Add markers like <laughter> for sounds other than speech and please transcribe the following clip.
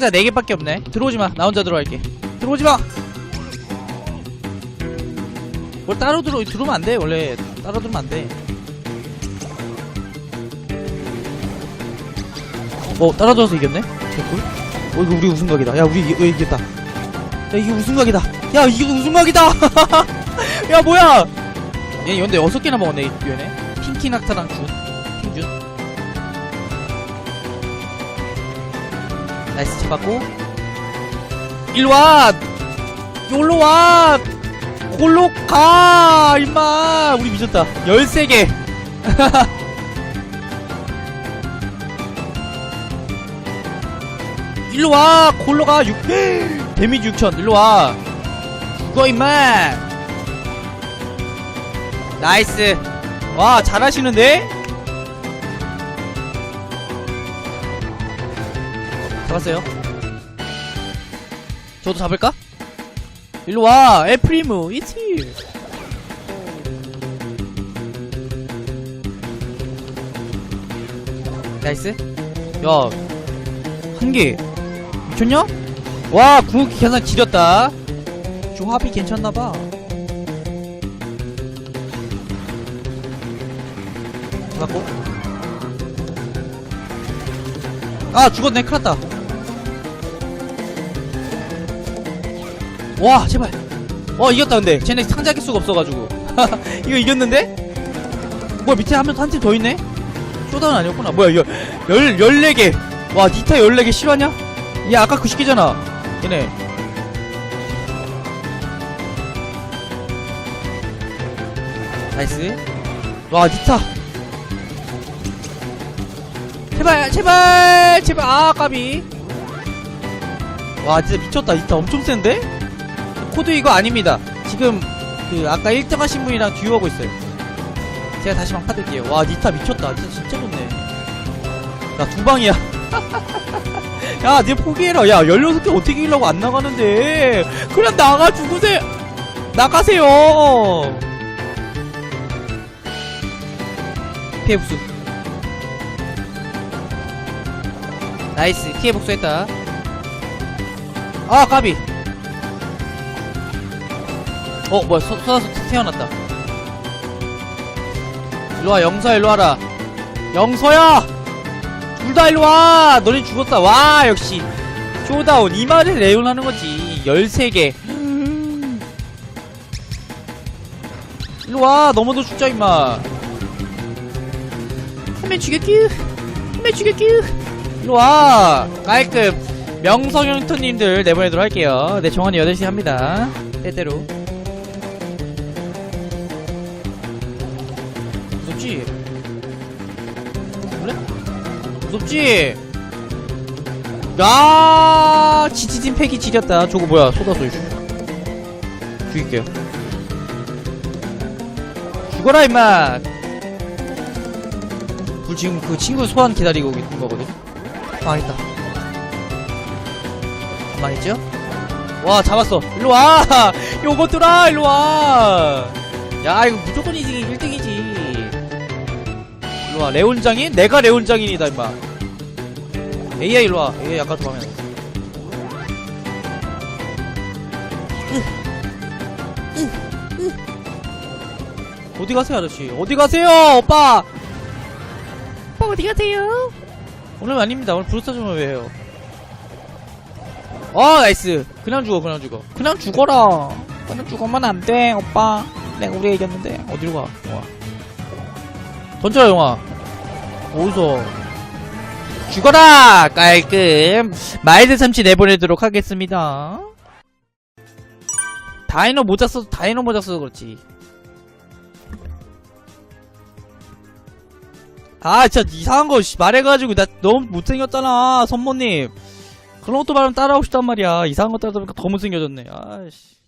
상자 4개밖에 없네. 들어오지마. 나 혼자 들어갈게. 들어오지마! 뭘 따로 들어 들어오면 안돼. 원래 따로 들어오면 안돼. 어 따라 들어서 이겼네? 개꿀? 어 이거 우리 우승각이다. 야 우리 이, 어, 이겼다. 야 이게 우승각이다. 야 이게 우승각이다! <laughs> 야 뭐야! 얘 연대 6개나 먹었네 이 얘네 핑키 낙타랑 준 나이스 잡았고. 일로와! 여기로와! 골로 가! 임마! 우리 미쳤다. 13개. <laughs> 일로와! 골로 가! 6... <gasps> 데미지 6천. 일로와. 죽어 임마! 나이스. 와 잘하시는데 잡았어요. 저도 잡을까? 일로와 에프리무 이티. 나이스. 야 한개. 미쳤냐? 와 궁극기 계산 지렸다. 조합이 괜찮나봐. 잡았고. 아 죽었네. 큰일났다 와 제발. 와 이겼다 근데. 쟤네 상자 개수가 없어가지고. <laughs> 이거 이겼는데? 뭐야 밑에 한 명 한 팀 더 있네? 쇼다운 아니었구나. 뭐야 이거 열, 14개. 와 니타 14개 실화냐? 얘 아까 그 시기잖아. 얘네. 나이스. 와 니타. 제발 제발 제발. 아 까비. 와 진짜 미쳤다. 니타 엄청 센데? 코드 이거 아닙니다 지금 그 아까 1등 하신 분이랑 듀오하고 있어요 제가 다시 막 받을게요 와 니타 미쳤다 니타 진짜 좋네 나 두 방이야 <laughs> 야, 니 포기해라. 야, 16개 어떻게 이기려고 안 나가는데. 그냥 나가 죽으세요. 나가세요. 피해 복수. 나이스. 피해 복수했다. 아, 까비. 어, 뭐야. 서, 쏟아서 태어났다. 일로와, 영서 일로와라. 영서야! 둘 다 일로와! 너네 죽었다. 와, 역시. 쇼다운. 이 말에 레온 하는 거지. 13개. 일로와. 너무도 죽자, 임마. 한명 죽였규. 한명 죽였규. 일로와. 깔끔. 명성형토님들 내보내도록 할게요. 네, 정원이 8시 합니다. 때때로. 무섭지? 그래? 무섭지? 야 지지진 팩이 지렸다 저거 뭐야 쏟아서 이씨. 죽일게요 죽어라 임마 불 지금 그 친구 소환 기다리고 있는 거거든 망했다 망했죠? 와 잡았어 일로와 <laughs> 요것들아 일로와 야 이거 무조건 이지 1등이지 일로와 레온장인? 내가 레온장인이다 임마. AI 일로와. AI 아까 도망면. 어디 가세요 아저씨? 어디 가세요 오빠? 오빠 어디 가세요? 오늘 아닙니다. 오늘 브루스타 좀왜 해요. 어 나이스. 그냥 죽어 그냥 죽어. 그냥 죽어라. 그냥 죽으면 안 돼 오빠. 내가 우리 이겼는데. 어디로 가 영화? 던져라 영화 어디서 죽어라! 깔끔. 마일드 참치 내보내도록 하겠습니다. 다이노 모자 써서 다이노 모자 써서 그렇지. 아 진짜 이상한 거 씨, 말해가지고 나 너무 못생겼잖아 선모님. 그런 것도 말하면 따라오고 싶단 말이야. 이상한 거 따라오니까 더 못생겨졌네. 아씨